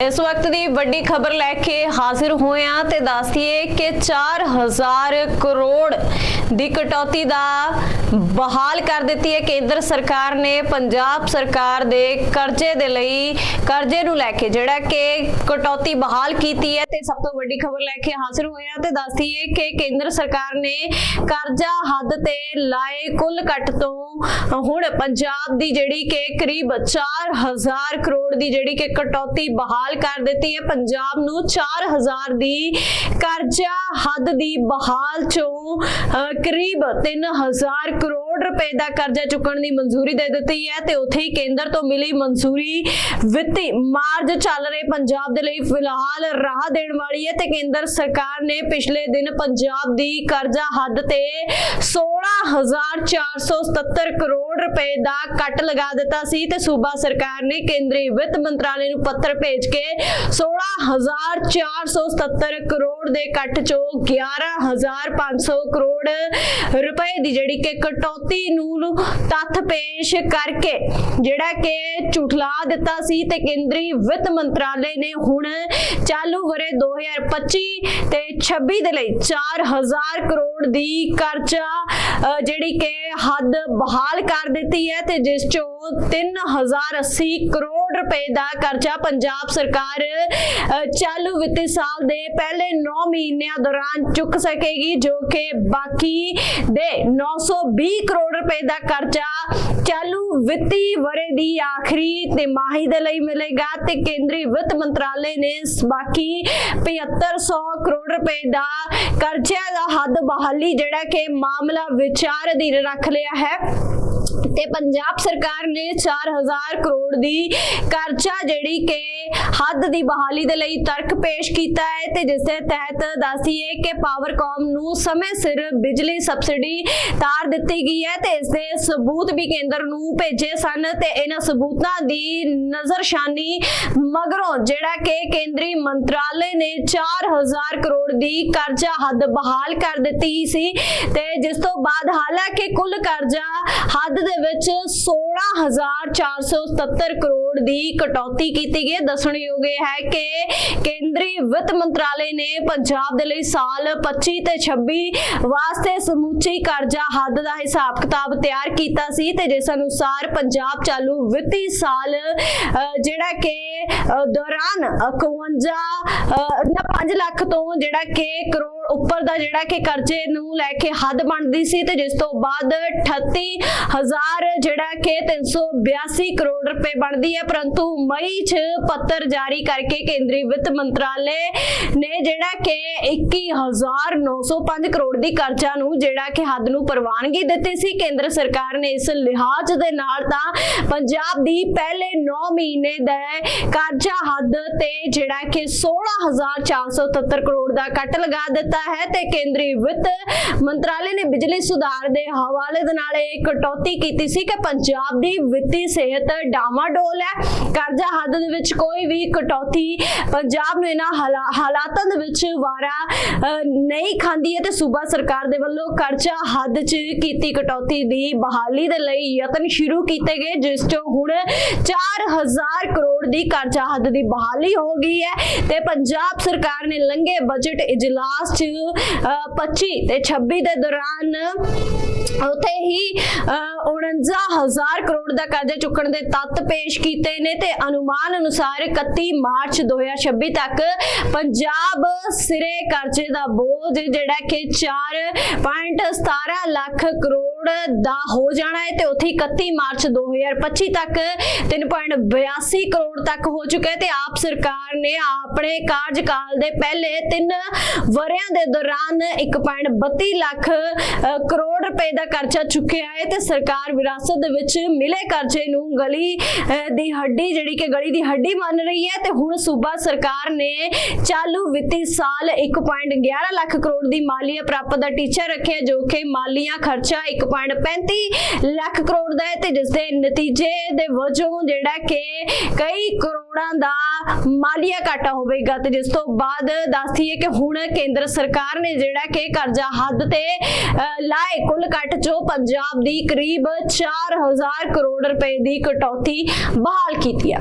ਇਸ ਵਕਤ ਦੀ ਵੱਡੀ ਖਬਰ ਲੈ ਕੇ ਹਾਜ਼ਰ ਹੋਏ ਹਾਂ ਤੇ ਦੱਸਦੀਏ ਕਿ 4000 ਕਰੋੜ ਦੀ ਕਟੌਤੀ ਦਾ ਬਹਾਲ ਕਰ ਦਿੱਤੀ ਹੈ। ਕੇਂਦਰ ਸਰਕਾਰ ਨੇ ਪੰਜਾਬ ਸਰਕਾਰ ਦੇ ਕਰਜ਼ੇ ਦੇ ਲਈ ਕਰਜ਼ੇ ਨੂੰ ਲੈ ਕੇ ਜਿਹੜਾ ਕਿ ਕਟੌਤੀ ਬਹਾਲ ਕੀਤੀ ਹੈ ਤੇ ਸਭ ਤੋਂ ਵੱਡੀ ਖਬਰ ਲੈ ਕੇ ਹਾਜ਼ਰ ਹੋਏ ਹਾਂ ਤੇ ਦੱਸਦੀਏ ਕਿ ਕੇਂਦਰ ਸਰਕਾਰ ਨੇ ਕਰਜ਼ਾ ਹੱਦ ਤੇ ਲਾਏ ਕੁੱਲ ਕੱਟ ਤੋਂ ਹੁਣ ਪੰਜਾਬ ਦੀ ਜਿਹੜੀ ਕਿ ਕਰੀਬ 4000 ਕਰੋੜ ਦੀ ਜਿਹੜੀ ਕਿ ਕਟੌਤੀ ਬਹਾਲ ਕਰ ਦਿੱਤੀ ਹੈ। ਪੰਜਾਬ ਨੂੰ 4000 ਦੀ ਕਰਜ਼ਾ ਹੱਦ ਦੀ ਬਹਾਲ ਚੋਂ ਅਹ, ਕਰੀਬ 3000 ਕਰੋੜ ਰੁਪਏ ਦਾ ਕਰਜ਼ਾ ਚੁੱਕਣ ਦੀ ਮਨਜ਼ੂਰੀ ਦੇ ਦਿੱਤੀ ਹੈ ਤੇ ਉੱਥੇ ਹੀ ਕੇਂਦਰ ਤੋਂ ਮਿਲੀ ਮਨਜ਼ੂਰੀ ਵਿੱਤੀ ਮਾਰਜ ਚੱਲ ਰਹੇ ਪੰਜਾਬ ਦੇ ਲਈ ਫਿਲਹਾਲ ਰਾਹ ਦੇਣ ਵਾਲੀ ਹੈ ਤੇ ਕੇਂਦਰ ਸਰਕਾਰ ਨੇ ਪਿਛਲੇ ਦਿਨ ਪੰਜਾਬ ਦੀ ਕਰਜ਼ਾ ਹੱਦ ਤੇ 16477 ਕਰੋੜ ਰੁਪਏ ਦਾ ਕੱਟ ਲਗਾ ਦਿੱਤਾ ਸੀ ਤੇ ਸੂਬਾ ਸਰਕਾਰ ਨੇ ਕੇਂਦਰੀ ਵਿੱਤ ਮੰਤਰਾਲੇ ਨੂੰ ਪੱਤਰ ਭੇਜ ਕੇ 16477 ਕਰੋੜ ਦੇ ਕੱਟ ਚੋਂ 11500 ਕਰੋੜ ਰੁਪਏ ਦੀ ਜਿਹੜੀ ਕਿ ਕਟੌਤੀ ਨੂੰ ਤੱਥ ਪੇਸ਼ ਕਰਕੇ, ਜਿਹੜਾ ਕਿ ਝੁਠਲਾ ਦਿੱਤਾ ਸੀ ਤੇ ਕੇਂਦਰੀ ਵਿੱਤ ਮੰਤਰਾਲੇ ਨੇ ਹੁਣ ਚਾਲੂ ਵਰੇ 2025 ਤੇ 26 ਦੇ ਲਈ 4000 ਕਰੋੜ ਦੀ ਕਰਜ਼ਾ ਜਿਹੜੀ ਕਿ ਹੱਦ ਬਹਾਲ ਕਰ ਦਿੱਤੀ ਹੈ ਤੇ ਜਿਸ ਚੋਂ 3080 ਕਰੋੜ ਰੁਪਏ ਦਾ ਕਰਜ਼ਾ ਪੰਜਾਬ ਸਰਕਾਰ ਚਾਲੂ ਵਿੱਤੀ ਸਾਲ ਦੇ ਪਹਿਲੇ 9 ਮਹੀਨਿਆਂ ਦੌਰਾਨ ਚੁੱਕ ਸਕੇਗੀ, ਜੋ ਕਿ ਬਾਕੀ ਦੇ 920 ਕਰੋੜ ਰੁਪਏ ਦਾ ਕਰਜ਼ਾ ਚਾਲੂ ਵਿੱਤੀ ਵਰੇ ਦੀ ਆਖਰੀ ਤਿਮਾਹੀ ਦੇ ਲਈ ਮਿਲੇਗਾ ਤੇ ਕੇਂਦਰੀ ਵਿੱਤ ਮੰਤਰਾਲੇ ਨੇ ਇਸ ਬਾਕੀ 7500 ਕਰੋੜ ਰੁਪਏ ਦਾ ਕਰਜ਼ਾ ਦਾ ਹੱਦ ਬਹਾਲੀ ਜਿਹੜਾ ਕਿ ਮਾਮਲਾ ਵਿਚਾਰ ਅਧੀਨ ਰੱਖ ਲਿਆ ਹੈ। ਤੇ ਪੰਜਾਬ ਸਰਕਾਰ ਨੇ 4000 ਕਰੋੜ ਦੀ ਕਰਜ਼ਾ ਜਿਹੜੀ ਕਿ ਹੱਦ ਦੀ ਬਹਾਲੀ ਦੇ ਲਈ ਤਰਕ ਪੇਸ਼ ਕੀਤਾ ਹੈ ਤੇ ਜਿਸ ਦੇ ਤਹਿਤ ਦੱਸੀਏ ਕਿ ਪਾਵਰਕਾਮ ਨੂੰ ਸਮੇਂ ਸਿਰ ਬਿਜਲੀ ਸਬਸਿਡੀ ਤਾਰ ਦਿੱਤੀ ਗਈ ਹੈ ਤੇ ਇਸ ਦੇ ਸਬੂਤ ਵੀ ਕੇਂਦਰ ਨੂੰ ਭੇਜੇ ਸਨ ਤੇ ਇਹਨਾਂ ਸਬੂਤਾਂ ਦੀ ਨਜ਼ਰਸ਼ਾਨੀ ਮਗਰੋਂ ਜਿਹੜਾ ਕਿ ਕੇਂਦਰੀ ਮੰਤਰਾਲੇ ਨੇ 4000 ਕਰੋੜ ਦੀ ਕਰਜ਼ਾ ਹੱਦ ਬਹਾਲ ਕਰ ਦਿੱਤੀ ਸੀ ਤੇ ਜਿਸ ਤੋਂ ਬਾਅਦ ਹਾਲਾਂਕਿ ਕੁੱਲ ਕਰਜ਼ਾ ਹੱਦ ਦੇ ਵਿੱਚ 16477 ਕਰੋੜ ਦੀ ਕਟੌਤੀ ਕੀਤੀ ਗਈ। ਦੱਸਣਯੋਗ ਹੈ ਕਿ ਕੇਂਦਰੀ ਵਿੱਤ ਮੰਤਰਾਲੇ ਨੇ ਪੰਜਾਬ ਦੇ ਲਈ ਸਾਲ 25 ਤੇ 26 ਵਾਸਤੇ ਸਮੁੱਚੀ ਕਰਜ਼ਾ ਹੱਦ ਦਾ ਹਿਸਾਬ ਕਿਤਾਬ ਤਿਆਰ ਕੀਤਾ ਸੀ ਤੇ ਜਿਸ ਅਨੁਸਾਰ ਪੰਜਾਬ ਚਾਲੂ ਵਿੱਤੀ ਸਾਲ ਜਿਹੜਾ ਕਿ ਦੌਰਾਨ 51 ਅਹ, 5 ਲੱਖ ਤੋਂ ਜਿਹੜਾ ਕਿ ਕਰੋੜ ਉੱਪਰ ਦਾ ਜਿਹੜਾ ਕਿ ਕਰਜ਼ੇ ਨੂੰ ਲੈ ਕੇ ਹੱਦ ਬਣਦੀ ਸੀ ਤੇ ਜਿਸ ਤੋਂ ਬਾਅਦ 38000 ਜਿਹੜਾ ਕਿ 382 ਕਰੋੜ ਰੁਪਏ ਬਣਦੀ ਹੈ। ਪਰੰਤੂ ਮਈ 'ਚ ਪੱਤਰ ਜਾਰੀ ਕਰਕੇ ਕੇਂਦਰੀ ਵਿੱਤ ਮੰਤਰਾਲੇ ਨੇ ਜਿਹੜਾ ਕਿ 21905 ਕਰੋੜ ਦੀ ਕਰਜ਼ਾ ਨੂੰ ਜਿਹੜਾ ਕਿ ਹੱਦ ਨੂੰ ਪ੍ਰਵਾਨਗੀ ਦਿੱਤੀ ਸੀ। ਕੇਂਦਰ ਸਰਕਾਰ ਨੇ ਇਸ ਲਿਹਾਜ਼ ਦੇ ਨਾਲ ਤਾਂ ਪੰਜਾਬ ਦੀ ਪਹਿਲੇ 9 ਮਹੀਨੇ ਦਾ ਕਰਜ਼ਾ ਹੱਦ ਤੇ ਜਿਹੜਾ ਕਿ 16477 ਕਰੋੜ ਦਾ ਕੱਟ ਲਗਾ ਦਿੱਤਾ। ਹੈ ਤੇ ਕੇਂਦਰੀ ਵਿੱਤ ਮੰਤਰਾਲੇ ਨੇ ਬਿਜਲੀ ਸੁਧਾਰ ਦੇ ਹਵਾਲੇ ਦੇ ਨਾਲ ਇਹ ਕਟੌਤੀ ਕੀਤੀ ਸੀ ਕਿ ਪੰਜਾਬ ਦੀ ਵਿੱਤੀ ਸਿਹਤ ਡਾਮਾਡੋਲ ਹੈ। ਕਰਜ਼ਾ ਹੱਦ ਦੇ ਵਿੱਚ ਕੋਈ ਵੀ ਕਟੌਤੀ ਪੰਜਾਬ ਨੂੰ ਇਹਨਾਂ ਹਾਲਾਤਾਂ ਦੇ ਵਿੱਚ ਵਾਰਾ ਨਹੀਂ ਖਾਂਦੀ ਹੈ ਤੇ ਸੂਬਾ ਸਰਕਾਰ ਦੇ ਵੱਲੋਂ ਕਰਜ਼ਾ ਹੱਦ 'ਚ ਕੀਤੀ ਕਟੌਤੀ ਦੀ ਬਹਾਲੀ ਦੇ ਲਈ ਯਤਨ ਸ਼ੁਰੂ ਕੀਤੇ ਗਏ, ਜਿਸ 'ਚੋਂ ਹੁਣ 4000 ਕਰੋੜ ਦੀ ਕਰਜ਼ਾ ਹੱਦ ਦੀ ਬਹਾਲੀ ਹੋ ਗਈ ਹੈ ਤੇ ਪੰਜਾਬ ਸਰਕਾਰ ਨੇ ਲੰਘੇ ਬਜਟ ਇਜਲਾਸ 'ਚ ਅਹ, 25 ਤੇ 26 ਦੇ ਦੌਰਾਨ ਉਥੇ ਹੀ ਅਹ, 49000 ਕਰੋੜ ਦਾ ਕਰਜ਼ਾ ਚੁੱਕਣ ਦੇ ਤੱਤ ਪੇਸ਼ ਕੀਤੇ ਨੇ ਤੇ ਅਨੁਮਾਨ ਅਨੁਸਾਰ 31 ਮਾਰਚ 2026 ਤੱਕ ਪੰਜਾਬ ਸਿਰੇ ਕਰਜ਼ੇ ਦਾ ਬੋਝ ਜਿਹੜਾ ਕਿ 4.17 ਲੱਖ ਕਰੋੜ ਦਾ ਹੋ ਜਾਣਾ ਹੈ ਤੇ ਉੱਥੇ ਹੀ 31 ਮਾਰਚ 2025 ਤੱਕ 3.82 ਕਰੋੜ ਤੱਕ ਹੋ ਚੁੱਕਾ ਹੈ ਤੇ ਆਪ ਸਰਕਾਰ ਨੇ ਆਪਣੇ ਕਾਰਜਕਾਲ ਦੇ ਪਹਿਲੇ 3 ਵਰਿਆਂ ਦੇ ਦੌਰਾਨ 1.32 ਲੱਖ ਕਰੋੜ ਰੁਪਏ ਦਾ ਕਰਜ਼ਾ ਚੁੱਕਿਆ ਹੈ ਤੇ ਸਰਕਾਰ ਵਿਰਾਸਤ ਦੇ ਵਿੱਚ ਮਿਲੇ ਕਰਜ਼ੇ ਨੂੰ ਗਲੀ ਦੀ ਹੱਡੀ ਜਿਹੜੀ ਕਿ ਗਲੀ ਦੀ ਹੱਡੀ ਮੰਨ ਰਹੀ ਹੈ ਤੇ ਹੁਣ ਸੂਬਾ ਸਰਕਾਰ ਨੇ ਚਾਲੂ ਵਿੱਤੀ ਸਾਲ 1.11 ਲੱਖ ਕਰੋੜ ਦੀ ਮਾਲੀਆ ਪ੍ਰਾਪਤ ਦਾ ਟੀਚਾ ਰੱਖਿਆ ਜੋ ਕਿ ਮਾਲੀਆ ਖਰਚਾ 1.35 ਲੱਖ ਕਰੋੜ ਦਾ ਹੈ ਤੇ ਜਿਸ ਦੇ ਨਤੀਜੇ ਦੇ ਵਜੋਂ ਜਿਹੜਾ ਕਿ ਕਈ ਕਰੋੜਾਂ ਦਾ ਮਾਲੀਆ ਘਾਟਾ ਹੋਵੇਗਾ ਤੇ ਜਿਸ ਤੋਂ ਬਾਅਦ ਦੱਸਦੀ ਹੈ ਕਿ ਹੁਣ ਕੇਂਦਰ ਸਰਕਾਰ ਨੇ ਜਿਹੜਾ ਕਿ ਕਰਜ਼ਾ ਹੱਦ ਤੇ ਅਹ, ਲਾਏ। ਕੁੱਲ ਕੱਟ ਚੋਂ ਪੰਜਾਬ ਦੀ ਕਰੀਬ 4000 ਕਰੋੜ ਰੁਪਏ ਦੀ ਕਟੌਤੀ ਬਹਾਲ ਕੀਤੀ ਹੈ।